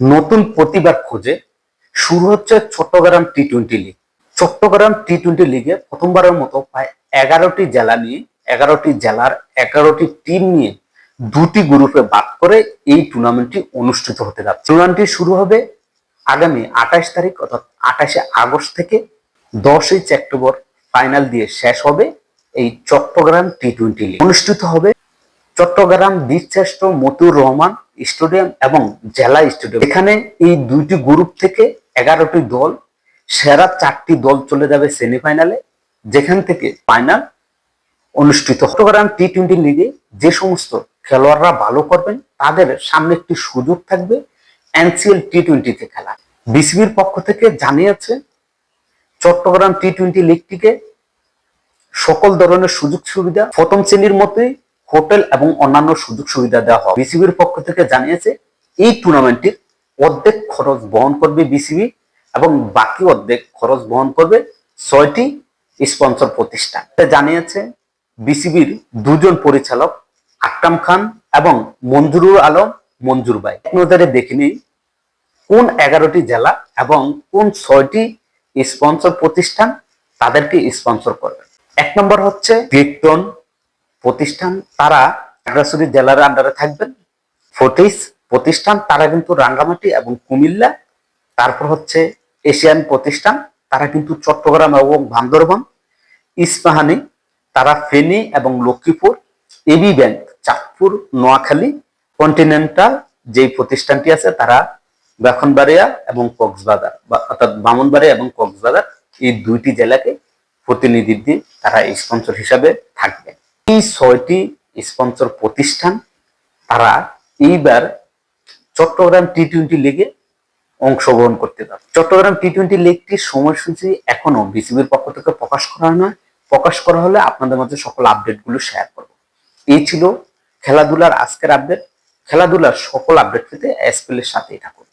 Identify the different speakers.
Speaker 1: নতুন প্রতিভার খোঁজে শুরু হচ্ছে Chattogram T twenty league Chattogram T twenty লিগে প্রথমবারের মতো প্রায় এগারোটি জেলা নিয়ে, এগারোটি জেলার এগারোটি টিম নিয়ে দুটি গ্রুপে বাদ করে এই টুর্নামেন্টটি অনুষ্ঠিত হতে যাচ্ছে। টুর্নামেন্টটি শুরু হবে আগামী আঠাশ তারিখ অর্থাৎ আঠাশে আগস্ট থেকে দশই সেপ্টেম্বর ফাইনাল দিয়ে শেষ হবে এই চট্টগ্রাম টি টোয়েন্টি লিগ অনুষ্ঠিত হবে চট্টগ্রাম বীরশ্রেষ্ঠ মতিউর রহমান স্টেডিয়াম এবং জেলা স্টেডিয়াম। এখানে এই দুইটি গ্রুপ থেকে এগারোটি দল, সেরা চারটি দল চলে যাবে সেমিফাইনালে, যেখান থেকে ফাইনাল অনুষ্ঠিত চট্টগ্রাম টি টোয়েন্টি লিগে যে সমস্ত খেলোয়াড়রা ভালো করবেন, তাদের সামনে একটি সুযোগ থাকবে এনসিএল টি টোয়েন্টিতে খেলা। বিসিবির পক্ষ থেকে জানিয়েছে, চট্টগ্রাম টি টোয়েন্টি লিগটিকে সকল ধরনের সুযোগ সুবিধা প্রথম শ্রেণির মতোই হোটেল এবং অন্যান্য সুযোগ সুবিধা দেওয়া হবে। বিসিবির পক্ষ থেকে জানিয়েছে, এই টুর্নামেন্টের অর্ধেক খরচ বহন করবে বিসিবি এবং বাকি অর্ধেক খরচ বহন করবে ছয়টি স্পন্সর প্রতিষ্ঠান। জানিয়েছে বিসিবির দুজন পরিচালক, আকরাম খান এবং মঞ্জুরুল আলম, মঞ্জুর ভাই। নজরে দেখে নিই, কোন এগারোটি জেলা এবং কোন ছয়টি স্পন্সর প্রতিষ্ঠান তাদেরকে স্পন্সর করবে? এক নম্বর হচ্ছে ক্রিপ্টন প্রতিষ্ঠান, তারা খাগড়াছড়ি জেলার আন্ডারে থাকবেন। ফোর্টিস প্রতিষ্ঠান, তারা কিন্তু রাঙ্গামাটি এবং কুমিল্লা, তারপর হচ্ছে এশিয়ান প্রতিষ্ঠান, তারা কিন্তু চট্টগ্রাম এবং বান্দরবান, ইস্পাহানি, তারা ফেনী এবং Lakshmipur, AB bank, Chandpur, Noakhali continental যেই প্রতিষ্ঠানটি আছে, তারা ব্রাহ্মণবাড়িয়া এবং কক্সবাজার অর্থাৎ বামনবাড়িয়া এবং কক্সবাজার, এই দুইটি জেলাকে প্রতিনিধি দিয়ে তারা স্পন্সর হিসাবে থাকবে। এই ছয়টি স্পন্সর প্রতিষ্ঠান, তারা এইবার চট্টগ্রাম টি টোয়েন্টি লিগে অংশগ্রহণ করতে পারে। চট্টগ্রাম টি টোয়েন্টি লিগটির সময়সূচি এখনও বিসিবির পক্ষ থেকে প্রকাশ করা হয় না প্রকাশ করা হলে আপনাদের মাঝে সকল আপডেটগুলো শেয়ার করব। এই ছিল খেলাধুলার আজকের আপডেট খেলাধুলার সকল আপডেট পেতে এসপিএল এর সাথেই থাকুন।